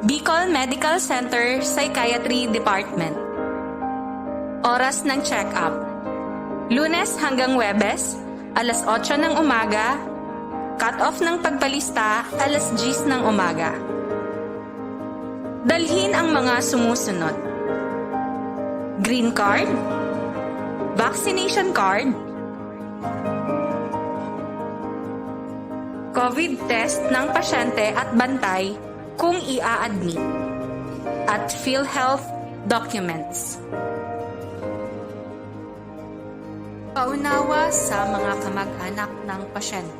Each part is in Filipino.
Bicol Medical Center Psychiatry Department. Oras ng check-up. Lunes hanggang Webes, alas 8 ng umaga, cut-off ng pagpalista, alas 10 ng umaga. Dalhin ang mga sumusunod. Green card, vaccination card, COVID test ng pasyente at bantay kung ia-admit, at PhilHealth documents. Paunawa sa mga kamag-anak ng pasyente.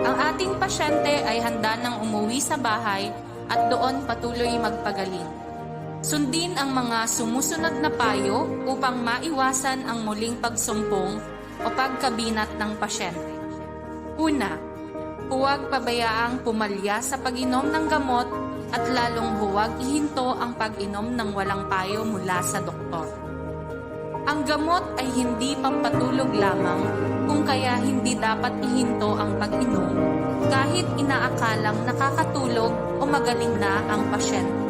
Ang ating pasyente ay handa nang umuwi sa bahay at doon patuloy magpagaling. Sundin ang mga sumusunod na payo upang maiwasan ang muling pagsumpong o pagkabinat ng pasyente. Una, huwag pabayaang pumalya sa pag-inom ng gamot at lalong huwag ihinto ang pag-inom ng walang payo mula sa doktor. Ang gamot ay hindi pampatulog lamang kung kaya hindi dapat ihinto ang pag-inom kahit inaakalang nakakatulog o magaling na ang pasyente.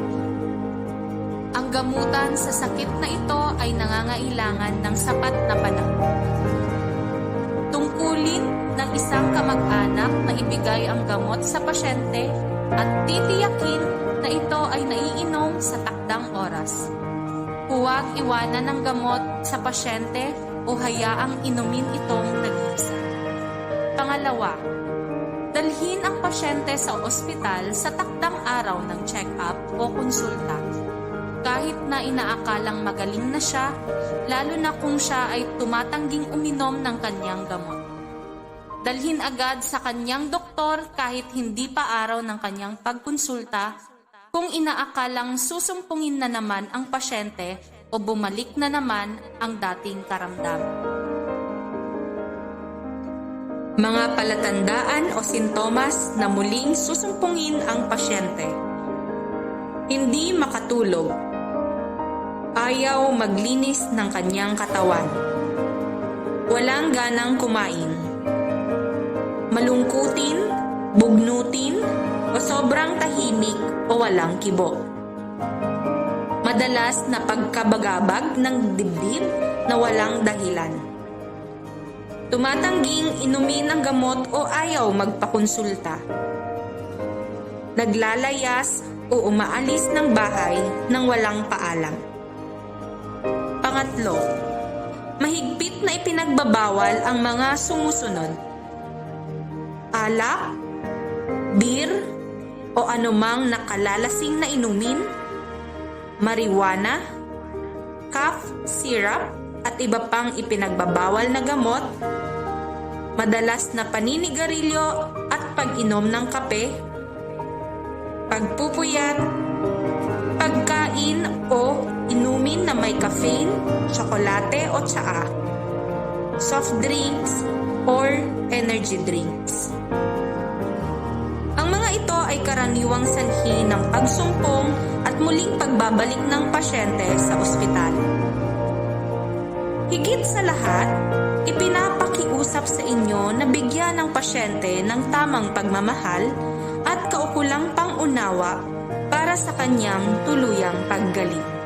Ang gamutan sa sakit na ito ay nangangailangan ng sapat na panahon. Tungkulin ng isang kamag-anak na ibigay ang gamot sa pasyente at titiyakin na ito ay naiinom sa takdang oras. Huwag iwanan ng gamot sa pasyente o hayaang inumin itong nag-iisa. Pangalawa, dalhin ang pasyente sa ospital sa takdang araw ng check-up o konsulta. Kahit na inaakalang magaling na siya, lalo na kung siya ay tumatangging uminom ng kanyang gamot. Dalhin agad sa kanyang doktor kahit hindi pa araw ng kanyang pagkonsulta kung inaakalang susumpungin na naman ang pasyente o bumalik na naman ang dating karamdaman. Mga palatandaan o sintomas na muling susumpungin ang pasyente. Hindi makatulog. Ayaw maglinis ng kanyang katawan. Walang ganang kumain. Malungkutin, bugnutin, o sobrang tahimik o walang kibo. Madalas na pagkabagabag ng dibdib na walang dahilan. Tumatangging inumin ang gamot o ayaw magpakonsulta. Naglalayas o umaalis ng bahay nang walang paalam. Pangatlo, mahigpit na ipinagbabawal ang mga sumusunod. Alak, beer, o anumang nakalalasing na inumin, marijuana, cough syrup, at iba pang ipinagbabawal na gamot, madalas na paninigarilyo at pag-inom ng kape, pagpupuyat, pagkain o inumin na may caffeine, tsokolate o tsaa, soft drinks, or energy drinks. Ay karaniwang sanhi ng pagsumpong at muling pagbabalik ng pasyente sa ospital. Higit sa lahat, ipinapakiusap sa inyo na bigyan ng pasyente ng tamang pagmamahal at kaukulang pangunawa para sa kanyang tuluyang paggaling.